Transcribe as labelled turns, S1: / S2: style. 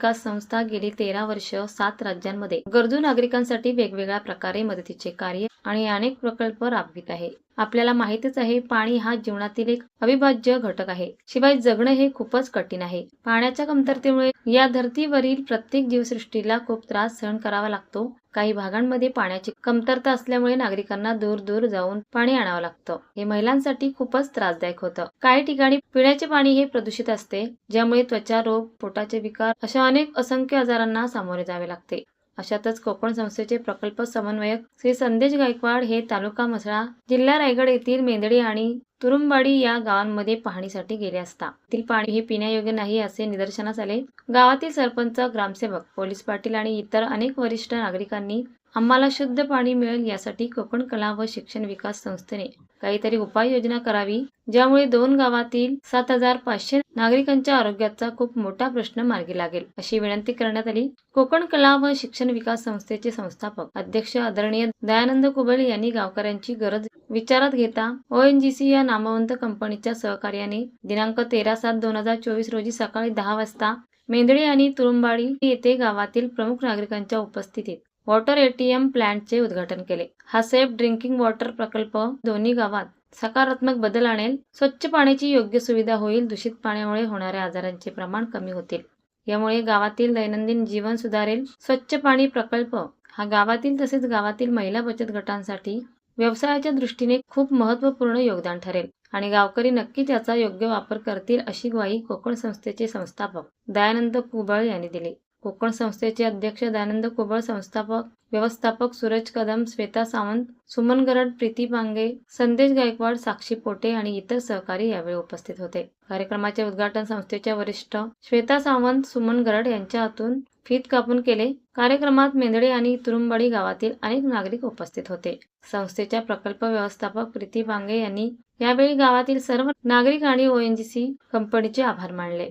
S1: विकास संस्था गेली तेरा वर्ष सात राज्यांमध्ये. गरजू नागरिकांसाठी वेगवेगळ्या प्रकारे मदतीचे कार्य आणि अनेक प्रकल्प राबवित आहे. आपल्याला माहितच आहे पाणी हा जीवनातील एक अविभाज्य घटक आहे. शिवाय जगणं हे खूपच कठीण आहे. पाण्याच्या कमतरतेमुळे या धर्तीवरील प्रत्येक जीवसृष्टीला खूप त्रास सहन करावा लागतो. काही भागांमध्ये पाण्याची कमतरता असल्यामुळे नागरिकांना दूर दूर जाऊन पाणी आणावं लागतं. हे महिलांसाठी खूपच त्रासदायक होतं. काही ठिकाणी पिण्याचे पाणी हे प्रदूषित असते ज्यामुळे त्वचा रोग पोटाचे विकार अशा अनेक असंख्य आजारांना सामोरे जावे लागते. अशातच कोकण संस्थेचे प्रकल्प समन्वयक श्री संदेश गायकवाड हे तालुका मसळा जिल्हा रायगड येथील मेंदडी आणि तुरुंबाडी या गावांमध्ये पाहणीसाठी गेले असता. तेथील पाणी हे पिण्यायोग्य नाही असे निदर्शनास आले. गावातील सरपंच ग्रामसेवक पोलीस पाटील आणि इतर अनेक वरिष्ठ नागरिकांनी आम्हाला शुद्ध पाणी मिळेल यासाठी कोकण कला व शिक्षण विकास संस्थेने काहीतरी उपाययोजना करावी ज्यामुळे दोन गावातील सात हजार पाचशे नागरिकांच्या आरोग्याचा खूप मोठा प्रश्न मार्गी लागेल. अशी विनंती करण्यात आली. कोकण कला व शिक्षण विकास संस्थेचे संस्थापक अध्यक्ष आदरणीय दयानंद कुबल यांनी गावकऱ्यांची गरज विचारात घेता ओ एनजीसी या नामवंत कंपनीच्या सहकार्याने दिनांक तेरा सात दोन हजार चोवीस रोजी सकाळी दहा वाजता मेंदळी आणि तुरुंबाडी येथे गावातील प्रमुख नागरिकांच्या उपस्थितीत वॉटर एटीएम प्लांटचे उद्घाटन केले. हा सेफ ड्रिंकिंग वॉटर प्रकल्प दोन्ही गावात सकारात्मक बदल आणेल स्वच्छ पाण्याची योग्य सुविधा होईल दूषित पाण्यामुळे होणाऱ्या आजारांचे प्रमाण कमी होतील. यामुळे गावातील दैनंदिन जीवन सुधारेल. स्वच्छ पाणी प्रकल्प हा गावातील तसेच गावातील महिला बचत गटांसाठी व्यवसायाच्या दृष्टीने खूप महत्त्वपूर्ण योगदान ठरेल आणि गावकरी नक्की त्याचा योग्य वापर करतील अशी ग्वाही कोकण संस्थेचे संस्थापक दयानंद कुबळ यांनी दिली. कोकण संस्थेचे अध्यक्ष दयानंद कुबळ संस्थापक व्यवस्थापक सूरज कदम श्वेता सावंत सुमन गरड प्रीती पांगे संदेश गायकवाड साक्षी पोटे आणि इतर सहकारी यावेळी उपस्थित होते. कार्यक्रमाचे उद्घाटन संस्थेच्या वरिष्ठ श्वेता सावंत सुमन गरड यांच्या हातून फीत कापून केले. कार्यक्रमात मेंदडे आणि तुरुंबडी गावातील अनेक नागरिक उपस्थित होते. संस्थेच्या प्रकल्प व्यवस्थापक प्रीती पांगे यांनी यावेळी गावातील सर्व नागरिक आणि ओएनजीसी कंपनीचे आभार मानले.